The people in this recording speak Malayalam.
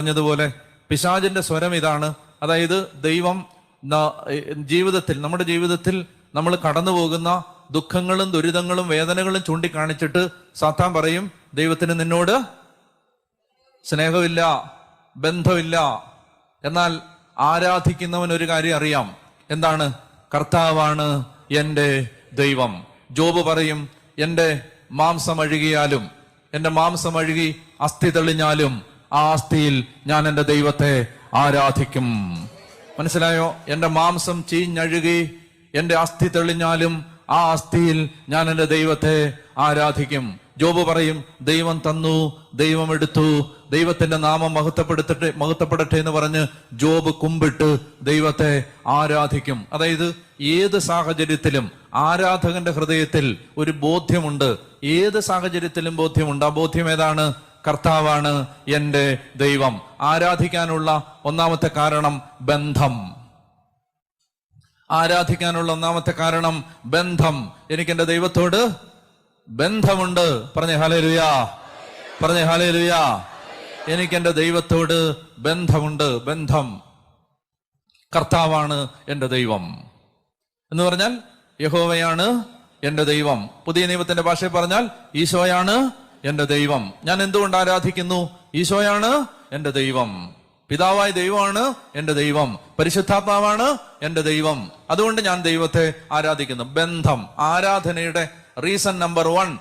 പറഞ്ഞതുപോലെ പിശാചിന്റെ സ്വരം ഇതാണ്. അതായത് ദൈവം ജീവിതത്തിൽ നമ്മുടെ ജീവിതത്തിൽ നമ്മൾ കടന്നു പോകുന്ന ദുഃഖങ്ങളും ദുരിതങ്ങളും വേദനകളും ചൂണ്ടിക്കാണിച്ചിട്ട് സാത്താൻ പറയും ദൈവത്തിന് നിന്നോട് സ്നേഹമില്ല ബന്ധമില്ല. എന്നാൽ ആരാധിക്കുന്നവൻ ഒരു കാര്യം അറിയാം. എന്താണ്? കർത്താവാണ് എന്റെ ദൈവം. ജോബ് പറയും എന്റെ മാംസം അഴുകിയാലും എന്റെ മാംസം അഴുകി അസ്ഥി തെളിഞ്ഞാലും ആ അസ്ഥിയിൽ ഞാൻ എന്റെ ദൈവത്തെ ആരാധിക്കും. മനസ്സിലായോ? എന്റെ മാംസം ചീഞ്ഞഴുകി എന്റെ അസ്ഥി തെളിഞ്ഞാലും ആ അസ്ഥിയിൽ ഞാൻ എന്റെ ദൈവത്തെ ആരാധിക്കും. ജോബ് പറയും ദൈവം തന്നു ദൈവം എടുത്തു ദൈവത്തിന്റെ നാമം മഹത്വപ്പെടുത്തട്ടെ മഹത്വപ്പെടട്ടെ എന്ന് പറഞ്ഞ് ജോബ് കുമ്പിട്ട് ദൈവത്തെ ആരാധിക്കും. അതായത് ഏത് സാഹചര്യത്തിലും ആരാധകന്റെ ഹൃദയത്തിൽ ഒരു ബോധ്യമുണ്ട്. ഏത് സാഹചര്യത്തിലും ബോധ്യമുണ്ട്? ആ ബോധ്യം ഏതാണ്? കർത്താവാണ് എന്റെ ദൈവം. ആരാധിക്കാനുള്ള ഒന്നാമത്തെ കാരണം ബന്ധം. ആരാധിക്കാനുള്ള ഒന്നാമത്തെ കാരണം ബന്ധം. എനിക്ക് എന്റെ ദൈവത്തോട് ബന്ധമുണ്ട്. പറഞ്ഞേ ഹാലേലുയാ പറഞ്ഞേ ഹാലേലുയാ എനിക്ക് എന്റെ ദൈവത്തോട് ബന്ധമുണ്ട്. ബന്ധം. കർത്താവാണ് എന്റെ ദൈവം. എന്ന് പറഞ്ഞാൽ യഹോവയാണ് എന്റെ ദൈവം. പുതിയ നിയമത്തിന്റെ ഭാഷയിൽ പറഞ്ഞാൽ ഈശോയാണ് എന്റെ ദൈവം. ഞാൻ എന്തുകൊണ്ട് ആരാധിക്കുന്നു? ഈശോയാണ് എന്റെ ദൈവം. പിതാവായ ദൈവമാണ് എന്റെ ദൈവം. പരിശുദ്ധാത്മാവാണ് എന്റെ ദൈവം. അതുകൊണ്ട് ഞാൻ ദൈവത്തെ ആരാധിക്കുന്നു. ബന്ധം ആരാധനയുടെ റീസൺ നമ്പർ വൺ